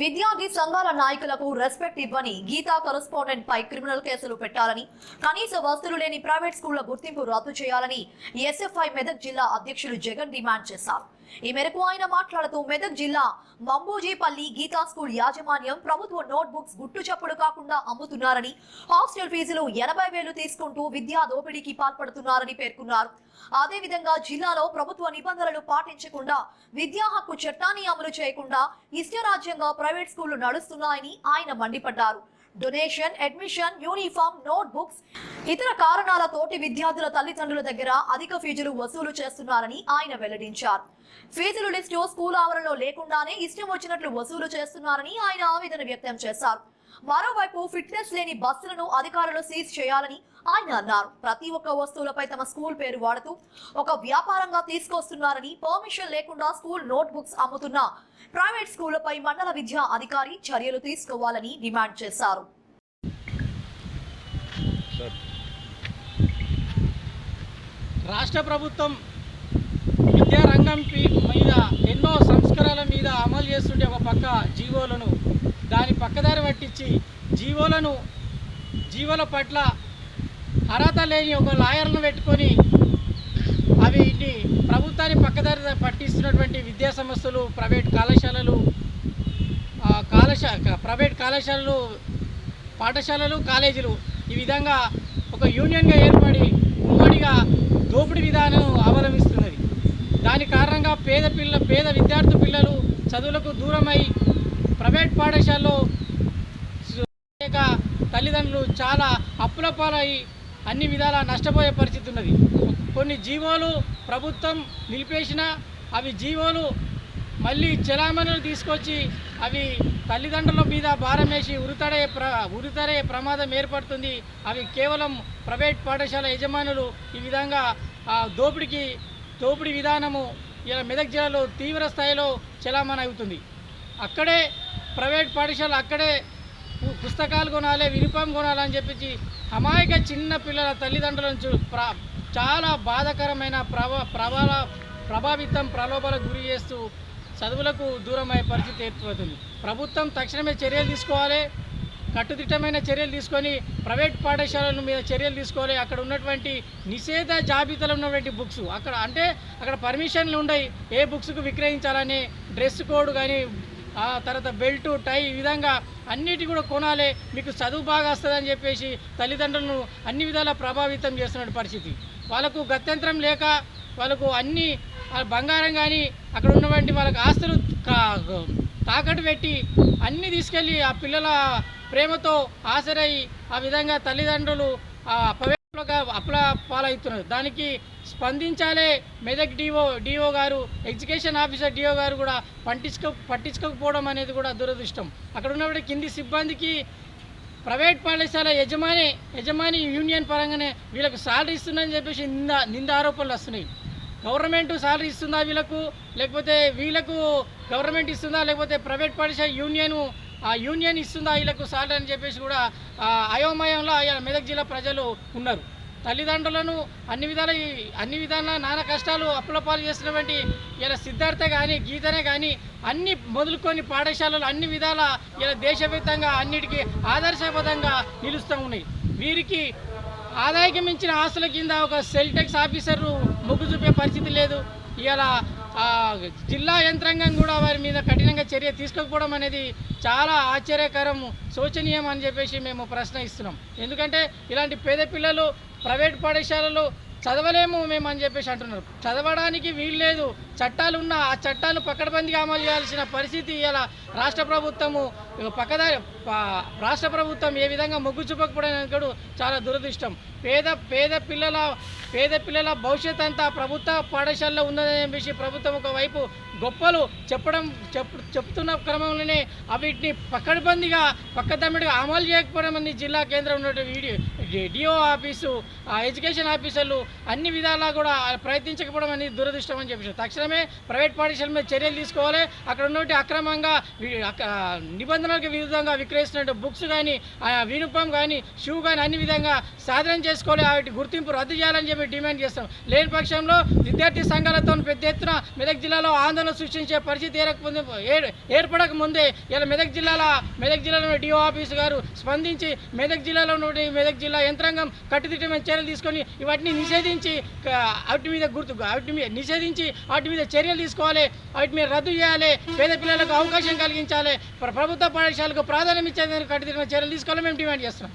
విద్యార్థి సంఘాల నాయకులకు రెస్పెక్ట్ ఇవ్వని గీతా కరస్పాండెంట్ పై క్రిమినల్ కేసులు పెట్టాలని కనీస వస్తువులు లేని ప్రైవేట్ స్కూళ్ళ గుర్తింపు రద్దు చేయాలని ఎస్ఎఫ్ఐ మెదక్ జిల్లా అధ్యక్షులు జగన్ డిమాండ్ చేశారు. ఈ మేరకు ఆయన మాట్లాడుతూ మెదక్ జిల్లా మంబోజీపల్లి గీతా స్కూల్ యాజమాన్యం ప్రభుత్వ నోట్ బుక్స్ గుట్టు చప్పుడు కాకుండా అమ్ముతున్నారని హాస్టల్ ఫీజులు ఎనభై వేలు తీసుకుంటూ విద్యా దోపిడీకి పాల్పడుతున్నారని పేర్కొన్నారు. అదేవిధంగా జిల్లాలో ప్రభుత్వ నిబంధనలు పాటించకుండా విద్యా హక్కు చట్టాన్ని అమలు చేయకుండా ఇష్టరాజ్యంగా ప్రైవేట్ స్కూళ్ళు నడుస్తున్నాయని ఆయన మండిపడ్డారు. డొనేషన్ అడ్మిషన్ యూనిఫామ్ నోట్బుక్స్ ఇతర కారణాలతోటి విద్యార్థుల తల్లిదండ్రుల దగ్గర అధిక ఫీజులు వసూలు చేస్తున్నారని ఆయన వెల్లడించారు. ఫీజులు లిస్టు స్కూల్ ఆవరణలో లేకుండానే ఇష్టం వచ్చినట్లు వసూలు చేస్తున్నారని ఆయన ఆవేదన వ్యక్తం చేశారు. మరోవైపు ఫిట్నెస్ లేని బస్సులను అధికారులు సీజ్ చేయాలని ఆయన అన్నారు. ప్రతి ఒక్క వస్తువులపై తమ స్కూల్ పేరు వాడుతూ ఒక వ్యాపారంగా తీసుకొస్తున్నారని పర్మిషన్ లేకుండా స్కూల్ నోట్ బుక్స్ అమ్ముతున్న ప్రైవేట్ స్కూళ్ళపై మండల విద్యా అధికారి చర్యలు తీసుకోవాలని డిమాండ్ చేశారు. రాష్ట్ర ప్రభుత్వం విద్యారంగం పి- మీద ఎన్నో సంస్కరణల మీద అమలు చేస్తుంటే ఒక పక్క జీవోలను దాని పక్కదారి పట్టించి జీవోలను జీవోల పట్ల అర్హత లేని ఒక లాయర్ను పెట్టుకొని అవి ఇన్ని ప్రభుత్వాన్ని పక్కదారి పట్టిస్తున్నటువంటి విద్యా సంస్థలు ప్రైవేట్ కళాశాలలు కళాశాల కళాశా ప్రైవేట్ కళాశాలలు పాఠశాలలు కాలేజీలు ఈ విధంగా ఒక యూనియన్గా ఏర్పడి ఉమ్మడిగా దోపిడీ విధానం అవలంబిస్తున్నది. దాని కారణంగా పేద పిల్ల పేద విద్యార్థి పిల్లలు చదువులకు దూరమై ప్రైవేట్ పాఠశాలలో లేక తల్లిదండ్రులు చాలా అప్పుల పాలై అన్ని విధాల నష్టపోయే పరిస్థితి ఉన్నది. కొన్ని జీవోలు ప్రభుత్వం నిలిపేసిన అవి జీవోలు మళ్ళీ చలామణులు తీసుకొచ్చి అవి తల్లిదండ్రుల మీద భారం వేసి ఉరితడే ప్ర ఉరితడే ప్రమాదం ఏర్పడుతుంది. అవి కేవలం ప్రైవేట్ పాఠశాల యజమానులు ఈ విధంగా ఆ దోపిడికి దోపిడీ విధానము ఇలా మెదక్ జిల్లాలో తీవ్ర స్థాయిలో చలామణి అవుతుంది. అక్కడే ప్రైవేట్ పాఠశాల అక్కడే పు- పుస్తకాలు కొనాలి యూనిఫామ్ కొనాలని చెప్పేసి అమాయక చిన్న పిల్లల తల్లిదండ్రుల నుంచి చాలా బాధాకరమైన ప్రభా ప్రభావ ప్రభావితం ప్రలోభాలకు గురి చేస్తూ చదువులకు దూరమయ్యే పరిస్థితి ఏర్పడుతుంది. ప్రభుత్వం తక్షణమే చర్యలు తీసుకోవాలి. కట్టుదిట్టమైన చర్యలు తీసుకొని ప్రైవేట్ పాఠశాలల మీద చర్యలు తీసుకోవాలి. అక్కడ ఉన్నటువంటి నిషేధ జాబితాలో ఉన్నటువంటి బుక్స్ అక్కడ అంటే అక్కడ పర్మిషన్లు ఉండయి. ఏ బుక్స్కు విక్రయించాలని డ్రెస్ కోడ్ కానీ ఆ తర్వాత బెల్ట్ టై ఈ విధంగా అన్నిటి కూడా కొనాలి మీకు చదువు బాగా వస్తుందని చెప్పేసి తల్లిదండ్రులను అన్ని విధాలా ప్రభావితం చేస్తున్న పరిస్థితి. వాళ్ళకు గత్యంతరం లేక వాళ్ళకు అన్ని బంగారం కానీ అక్కడ ఉన్నటువంటి వాళ్ళకి ఆస్తులు తాకట్టు పెట్టి అన్నీ తీసుకెళ్ళి ఆ పిల్లల ప్రేమతో ఆసరై ఆ విధంగా తల్లిదండ్రులు ఆ అప్ల పాలవుతున్నారు. దానికి స్పందించాలే Medak D O D O గారు ఎడ్యుకేషన్ ఆఫీసర్ డిఓ గారు కూడా పట్టించుకో పట్టించుకోకపోవడం అనేది కూడా దురదృష్టం. అక్కడ ఉన్నప్పుడు కింది సిబ్బందికి ప్రైవేట్ పాఠశాల యజమాని యజమాని యూనియన్ పరంగానే వీళ్ళకు సాలరీ ఇస్తుందని చెప్పేసి నింద నింద ఆరోపణలు వస్తున్నాయి. గవర్నమెంట్ సాలరీ ఇస్తుందా వీళ్ళకు? లేకపోతే వీళ్ళకు గవర్నమెంట్ ఇస్తుందా? లేకపోతే ప్రైవేట్ పాఠశాల యూనియన్ యూనియన్ ఇస్తుందా వీళ్ళకు సాలరీ అని చెప్పేసి కూడా అయోమయంలో మెదక్ జిల్లా ప్రజలు ఉన్నారు. తల్లిదండ్రులను అన్ని విధాల అన్ని విధాల నానా కష్టాలు అప్పుల పాలు చేస్తున్నటువంటి ఇలా సిద్ధార్థ కానీ గీతనే కానీ అన్ని మొదలుకొని పాఠశాలలు అన్ని విధాల ఇలా దేశవ్యాప్తంగా అన్నిటికీ ఆదర్శబద్ధంగా నిలుస్తూ ఉన్నాయి. వీరికి ఆదాయకి మించిన ఆస్తుల కింద ఒక సెల్ టెక్స్ ఆఫీసర్ మొగ్గు చూపే పరిస్థితి లేదు. ఇలా జిల్లా యంత్రాంగం కూడా వారి మీద కఠినంగా చర్య తీసుకోకపోవడం అనేది చాలా ఆశ్చర్యకరం శోచనీయం అని చెప్పేసి మేము ప్రశ్న ఇస్తున్నాం ఎందుకంటే ఇలాంటి పేద పిల్లలు ప్రైవేట్ పాఠశాలలు చదవలేము మేము అని చెప్పేసి అంటున్నారు. చదవడానికి వీలు లేదు. చట్టాలు ఉన్న ఆ చట్టాలు పక్కడబందిగా అమలు చేయాల్సిన పరిస్థితి ఇలా రాష్ట్ర ప్రభుత్వము పక్కదారి రాష్ట్ర ప్రభుత్వం ఏ విధంగా మొగ్గు చూపకపోవడం కూడా చాలా దురదృష్టం. పేద పేద పిల్లల పేద పిల్లల భవిష్యత్ అంతా ప్రభుత్వ పాఠశాలలో ఉందని చెప్పేసి ప్రభుత్వం ఒకవైపు గొప్పలు చెప్పడం చెప్ చెప్తున్న క్రమంలోనే అవిటిని పక్కడబందిగా పక్కదమ్మిడిగా అమలు చేయకపోవడం అని జిల్లా కేంద్రం ఉన్నటువంటి వీడియో డిఓ ఆఫీసు ఆ ఎడ్యుకేషన్ ఆఫీసర్లు అన్ని విధాలా కూడా ప్రయత్నించకపోవడం అనేది దురదృష్టం అని చెప్పేసి. తక్షణమే ప్రైవేట్ పాఠశాల మీద చర్యలు తీసుకోవాలి. అక్కడ ఉన్నటువంటి అక్రమంగా నిబంధనలకు విరుద్ధంగా విక్రయిస్తున్న బుక్స్ కానీ యూనిఫామ్ కానీ షూ కానీ అన్ని విధంగా సాధన చేసుకోవాలి. వాటి గుర్తింపు రద్దు చేయాలని చెప్పి డిమాండ్ చేస్తాం. లేని పక్షంలో విద్యార్థి సంఘాలతో పెద్ద ఎత్తున మెదక్ జిల్లాలో ఆందోళన సృష్టించే పరిస్థితి ఏర్పడక ముందే ఇలా మెదక్ జిల్లాలో మెదక్ జిల్లాలో డిఓ ఆఫీసు గారు స్పందించి మెదక్ జిల్లాలో ఉన్నటువంటి మెదక్ జిల్లా యంత్రాంగం కట్టుదిట్టమైన చర్యలు తీసుకొని వాటిని నిషేధించి వాటి మీద గుర్తు వాటి మీద నిషేధించి వాటి మీద చర్యలు తీసుకోవాలి వాటి మీద రద్దు చేయాలి పేద పిల్లలకు అవకాశం కలిగించాలి ప్రభుత్వ పాఠశాలకు ప్రాధాన్యం ఇచ్చేందుకు కట్టుదిట్టమైన చర్యలు తీసుకోవాలని మేము డిమాండ్ చేస్తున్నాం.